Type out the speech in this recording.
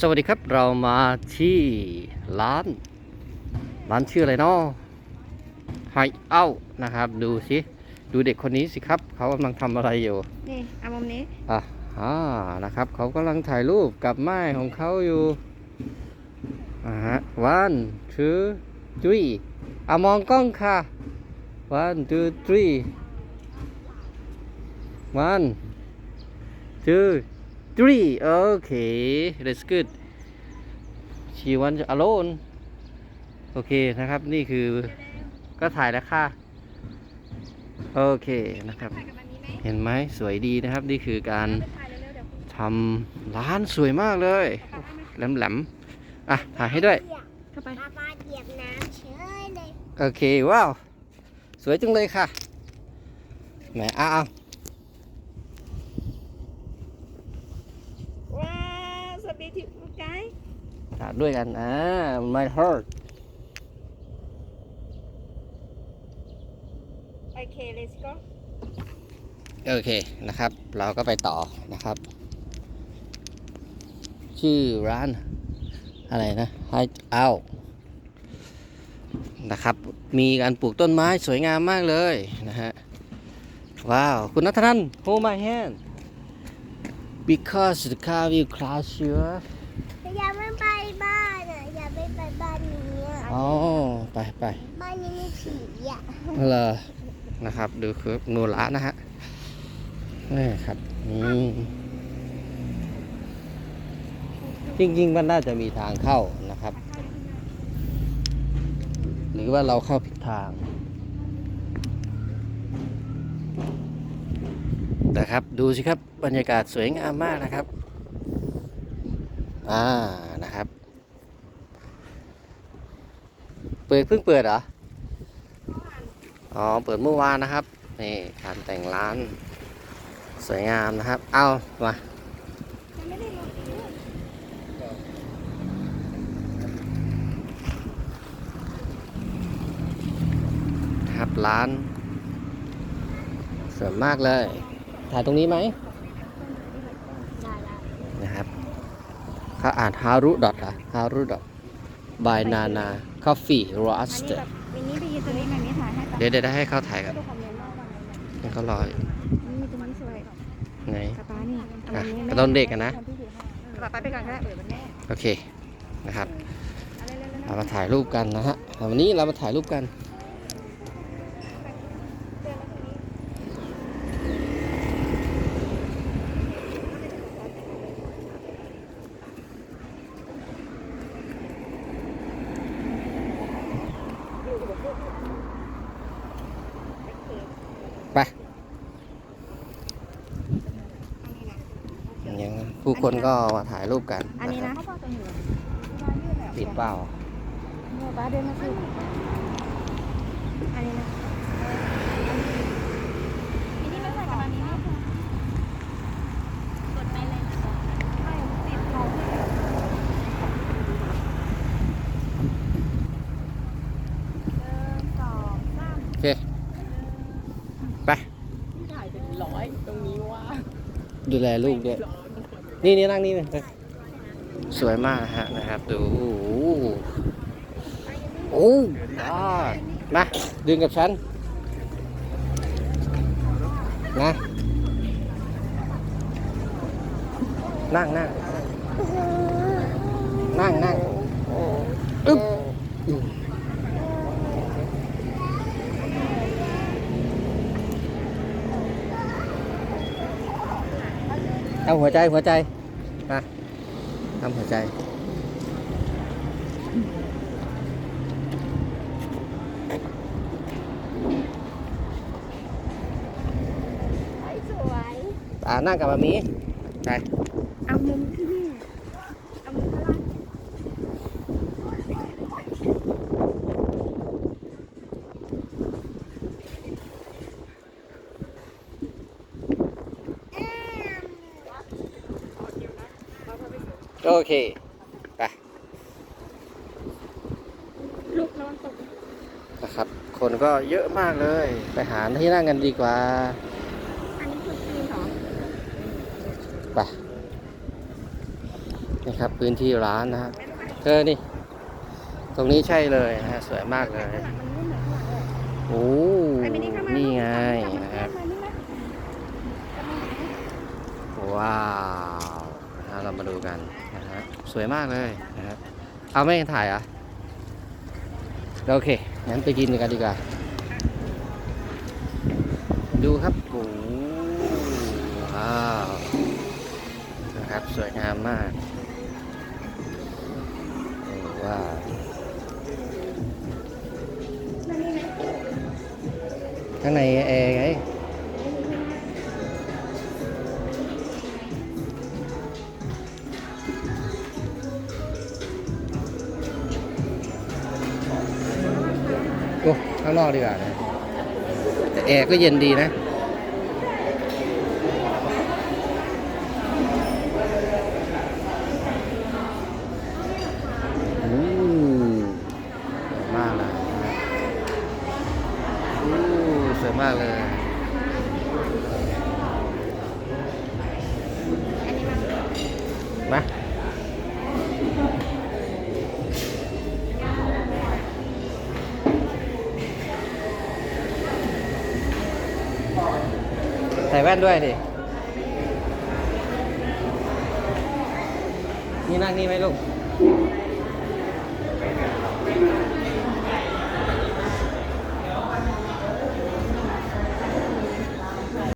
สวัสดีครับเรามาที่ร้าน ร้านชื่ออะไรเนาะไฮเอ้านะครับ ดูสิ ดูเด็กคนนี้สิครับ เขากำลังทำอะไรอยู่ นี่เอามุมนี้ อะอ่านะครับ เขากำลังถ่ายรูปกับไม้ของเขาอยู่อ่าฮะ one two three อะมองกล้องค่ะ one two three one two three okay that's good she wants alone โอเคนะครับ นี่คือก็ถ่ายแล้วค่ะ โอเคนะครับถ่ายกับอันนี้ไหมเห็นไหมสวยดีนะครับ นี่คือการถ่ายเร็วๆเดี๋ยวคุณทำร้านสวยมากเลยป้าเอาไหมแหลมๆ อะ ถ่ายให้ด้วยเข้าไปปลาปลาเหยียบน้ำเฉยเลย โอเค ว้าว สวยจังเลยค่ะ ไหนอ้าวว้าวสปีทิฟไกด์ ถ่ายด้วยกัน อ่า my heart โอเค let's go โอเคนะครับ เราก็ไปต่อนะครับ ชื่อร้าน อะไรนะ Hide Out นะครับ มีการปลูกต้นไม้สวยงามมากเลยนะฮะ ว้าว คุณนัทนัน hold my hand because the car will crash you อย่าไม่ไปบ้านอะอย่าไปไปบ้านนี้อะอ๋อไปไปบ้านนี้มีผีอะเหรอนะครับ ดูคือนูระนะฮะนี่ครับนี่จริงๆมันน่าจะมีทางเข้านะครับ หรือว่าเราเข้าผิดทางนะครับ ดูสิครับบรรยากาศสวยงามมากนะครับ อ่านะครับ เปิดเพิ่งเปิดเหรอ อ๋อ เปิดเมื่อวานนะครับ นี่การแต่งร้าน สวยงามนะครับ เอามาไม่ได้ลงครับร้านสวยมากเลย ถ่ายตรงนี้ไหม ได้ละ นะครับ เขาอ่านฮารุดอทอะฮารุดอทบายนานาคอฟฟี่โรสอันเตนี้อแบร์บมินี้ไปยืนตรงนี้แบบนี้ถ่ายให้ปะเดี๋ยวเดี๋ยวได้ให้เขาถ่ายกันดูคอมเมนต์ว่าว่าอะไรให้เขารออยู่นี่ตรงนี้สวยไหนกระป๋านี่อะกระต้นเด็กอะนะกระป๋าไปก่อนก็ได้เปิดวันแรกโอเคนะครับอะไรเร็วๆเรามาถ่ายรูปกันนะฮะวันนี้เรามาถ่ายรูปกัน ไปยัง ผู้คนก็มาถ่ายรูปกันอันนี้คนะรับเขาบอกตรงนี้ปิดเปล่าเนี่ยป้าเดินมาสิอันนี้นะอันนี้ไม่ใส่กับอันนี้ไม่ใส่กดไปเลยนะไม่ติดเราที่แบบหนึ่งสองสามโอเค ไปถ่ายเป็นร้อยตรงนี้ว่าดูแลลูกด้วย นี่นี่นั่งนี่เลยสวยมากฮะนะครับ ดูโอ้โหโอ้ยมาดึงกับฉัน นะ นั่งนั่งนั่งนั่งอึ๊บ ทำหัวใจหัวใจมาทำหัวใจ สวย อ่านั่งกับมามีไปเอามุมที่นี่เอามุมข้างล่าง โอเค ไป ลูกระวังตกนะครับ คนก็เยอะมากเลย ไปหาที่นั่งกันดีกว่า อันนี้คือฟิล์มเหรอไป นี่ครับพื้นที่ร้านนะฮะเออนี่ ตรงนี้ใช่เลยนะฮะ สวยมากเลย โอ้ นี่ไงนะครับ ว้าวนะฮะ เรามาดูกันนะฮะสวยมากเลยนะครับเอาไม่ถ่ายอะโอเคงั้นไปกินกันดีกว่าดูครับโอ้ว้าวนะครับสวยงามมากโอ้ว้าวข้างในแอร์ไง โอ้ข้างนอกดีกว่านะแต่แอร์ก็เย็นดีนะ อืมสวยมากเลยนะอู้สวยมากเลย ใส่แว่นด้วยดิ นี่นั่งนี่ไหมลูก